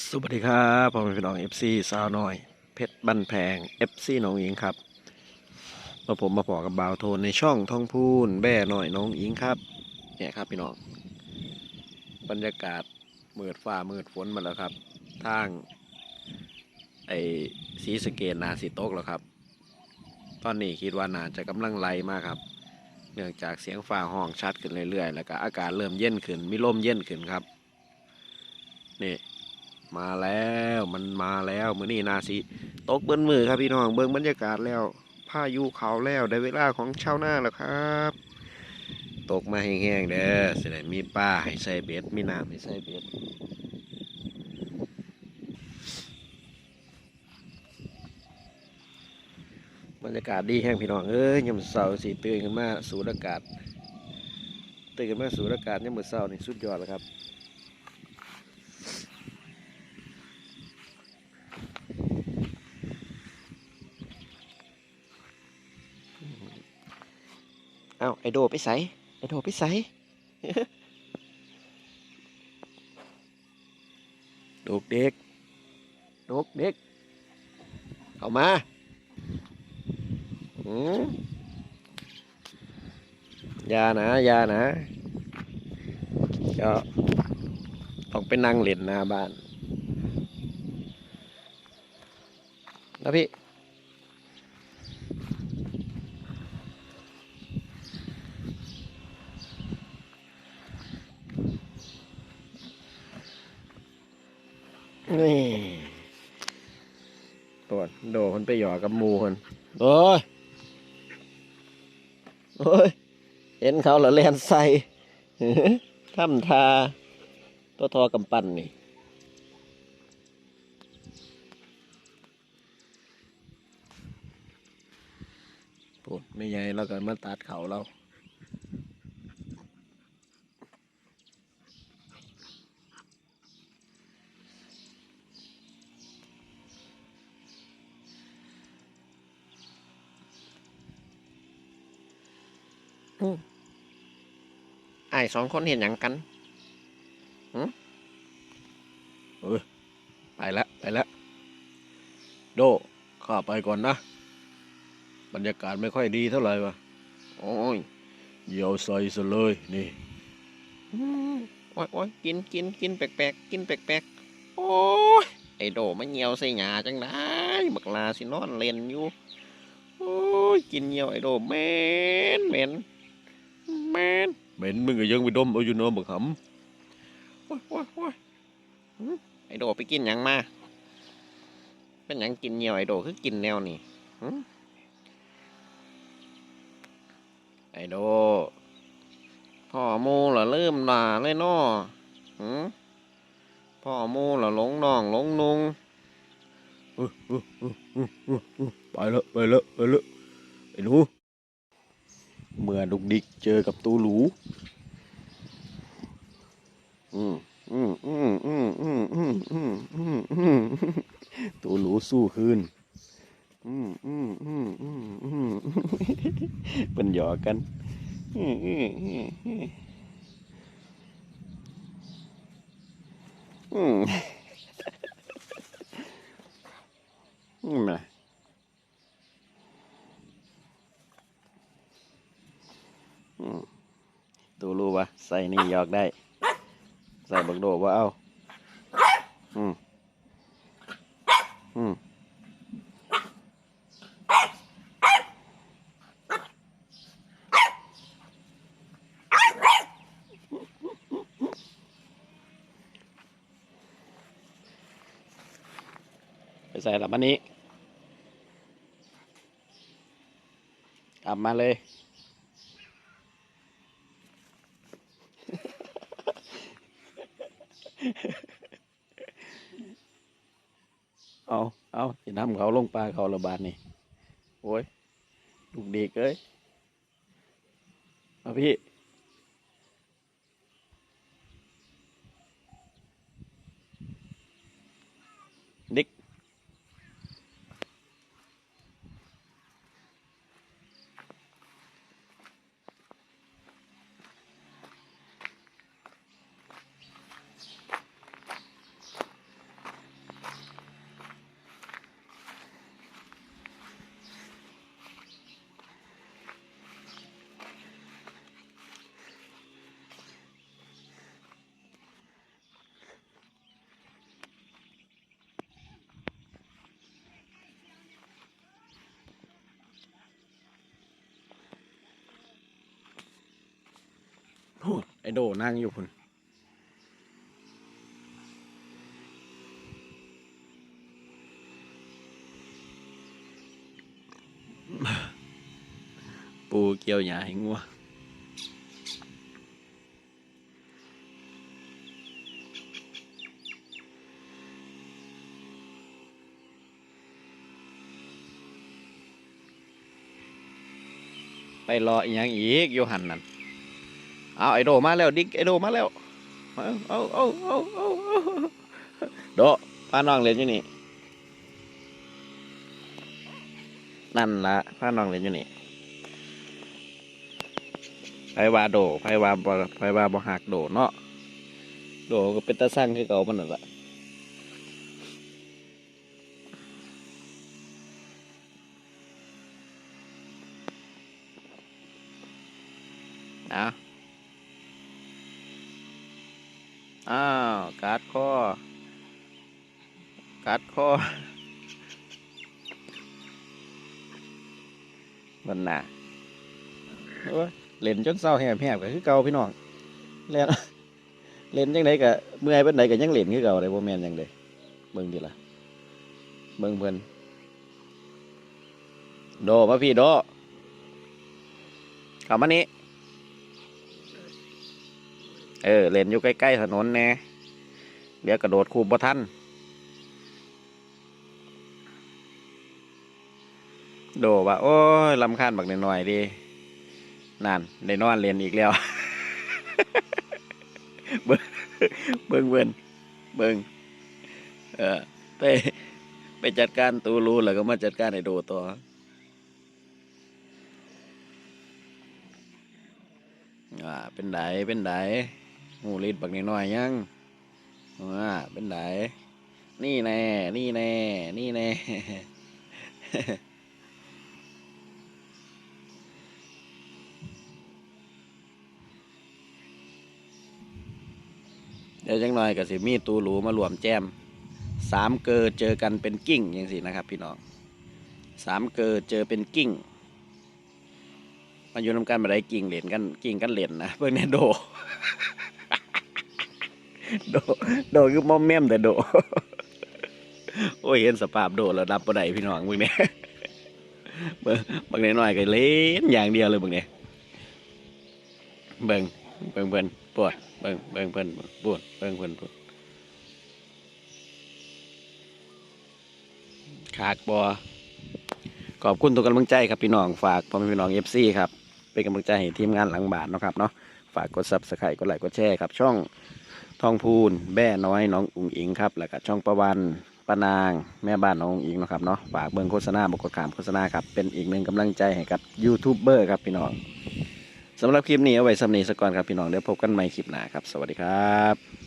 สวัสดีครับผมเป็นพี่น้อง FC สาวน้อย เพชรบันแพง FC น้องอิงครับมาผมมาพอกับบ่าวโทนในช่องท่องพูนแบ่หน่อยน้องอิงครับ เนี่ยครับพี่น้อง บรรยากาศมืดฟ้ามืดฝนมาแล้วครับทางไอ้สีสเกตนาสีตกแล้วครับ ตอนนี้คิดว่านาจะกำลังไล่มากครับ เนื่องจากเสียงฟ้าห้องชัดขึ้นเรื่อยๆ แล้วก็อากาศเริ่มเย็นขึ้นมีลมเย็นขึ้นครับ นี่ มาแล้วมันมาแล้วมือนี่นาสิตกเบิ้นมือครับพี่น้องเบิ้งบรรยากาศแล้วพายุเขาแล้วได้เวลาของชาวนาแล้วครับ ตกมาแห้งๆเด้อสิได้มีป้าให้ใส่เบ็ดมีน้ำให้ใส่เบ็ดบรรยากาศดีแห้งพี่น้องเอ้ยยามเสาร์สิตื่นขึ้นมาสูดอากาศตื่นขึ้นมาสูดอากาศยามมื้อเช้านี่สุดยอดแล้วครับ เอาไอโดไปใส่ไอโดไปใส่ลูกเด็กลูกเด็ก เข้ามาอืมยานะยานะก็ต้องไปนั่งเล่นหน้าบ้านนะพี่ นี่ตัวโดมันไปหยอกกับหมูคนโอ้ยโอ้ยเห็นเขาเหรอเลียนใส่ทำทา ตัวทอกำปั้นนี่พูดไม่ใหญ่เราก็มาตัดเขาเรา ไอ้ายสองคนเห็นหยังกันหืมเออไปแล้วไปแล้วโดข้าไปก่อนนะ บรรยากาศไม่ค่อยดีเท่าไหร่วะโอ้ยเหยี่ยวใส่ซะเลยนี่อืมโอ้ยโอ้ยกินกินกินแปลกๆกินแปลกๆโอ้ยไอโดมาเหยี่ยวใส่หยาจังได้บักลาสินอนเล่นอยู่โอ้ยกินเหยี่ยวไอโดเหม็นเหม็น เหม็นเหม็นมึงก็ยังไปดมเอาอยู่เนอะบักหำโอ้ยโอ้ยโอ้ยหืมไอโดไปกินหยังมา เป็นหยังกินเหนียวไอโดคือกินแนวนี่หืมไอโดพ่อโมละเริ่มด่าเลยเนาะหืมพ่อโมละหลงน้องหลงนุงเออเออเออเออเออเออไปแล้วไปแล้วไปแล้วไอ้หนู เมื่อดุกดิกเจอกับตูหลูอืมอืมอืมอืมอืมอืมอืมอืมอืมตูหลูสู้คืนอืมอืมอืมอืมอืมเป็นหยอกกันอืมอืมอืมอืมนะ อืม ตูรู้ปะใส่นี่ยอกได้ ใส่บักโดว่าเอาอืมอืมไปใส่หลับมันนี้กลับมาเลย เอาเอาจะนำเขาลงปลาเขาระบาดนี่ โอ้ยลูกเด็กเอ้ยมาพี่ เด็ก ไอโดนั่งอยู่พุ่นปูเกี่ยวหญ้าให้งัวไปรออีกย่างอีกอยู่หันนั่น เอาไอโดมาแล้วดิ๊กไอโดมาแล้วเอาเอาเอาเอาเอาโดพาน้องเล่นอยู่นี่นั่นละพาน้องเล่นอยู่นี่ไพว่าโดไพว่าบไพว่าบ่หักโดเนาะโดก็เป็นตาสั่งคือเก่ามันนั่นละเอา อ้าวการ์ดคอการ์ดคอมันน่ะเล่นจนเศร้าแหบแหบก็คือเก่าพี่น้องเล่นเล่นจังไดก็เมื่อยเป็นไดก็ยังเล่นคือเก่าเลยบ่แม่นยังเด้เบิ่งดิล่ะเบิ่งเพิ่นโดมาพี่โดเข้ามานี่ เออเล่นอยู่ใกล้ๆถนนแน่เดี๋ยวกระโดดคูบบ่ทันโดว่า โอ้ยลำคาญบักหน่อยๆดินั่นได้นอนเล่นอีกแล้ว เบิ่งเบิ่งเบิ่งเบิ่งเออไปไปจัดการตูรูแล้วก็มาจัดการไอ้โดต่ออ่าเป็นไดเป็นได หูลิดบักนิดหน่อยยังอ่าเป็นไดนี่แน่ นี่แน่ นี่แน่ เดี๋ยวจังหน่อยก็สิมีตูหรูมารวมแจม สามเกอเจอกันเป็นกิ้งย่างสินะครับพี่น้อง สามเกอเจอเป็นกิ้งมาอยู่นำกันมาได้กิ้งเหรียญกันกิ้งกันเหรียญนะเพื่อนเนโด โดโดคือมอมแม่มแต่โด โอ้ยเห็นสภาพโดแล้วดับบ่ได้พี่น้องมึงเนี่ยเบิ่งบางนหน่อยก็เล่นอย่างเดียวเลยมึงเนี่ยเบิ่งเบิ่งเบิ่งปวดเบิ่งเบิ่งเพิ่นปวดเบิ่งเพิ่นปวดขากบอขอบคุณทุกกำลังใจครับพี่น้องฝากพ่อแม่พี่น้องเอฟซีครับเป็นกำลังใจให้ทีมงานหลังบานนะครับเนาะฝากกดซับสไครต์กดไลค์กดแชร์ครับช่อง ทองพูน แบ่น้อยน้องอุ๋งอิงครับ แล้วก็ช่องประวันปานาง แม่บ้านน้องอุ๋งอิงนะครับเนาะ ฝากเบิ่งโฆษณาบกดขามโฆษณาครับ เป็นอีกหนึ่งกำลังใจให้กับยูทูบเบอร์ครับพี่น้องสำหรับคลิปนี้เอาไว้สำนีสก่อนครับพี่น้อง เดี๋ยวพบกันใหม่คลิปหน้าครับ สวัสดีครับ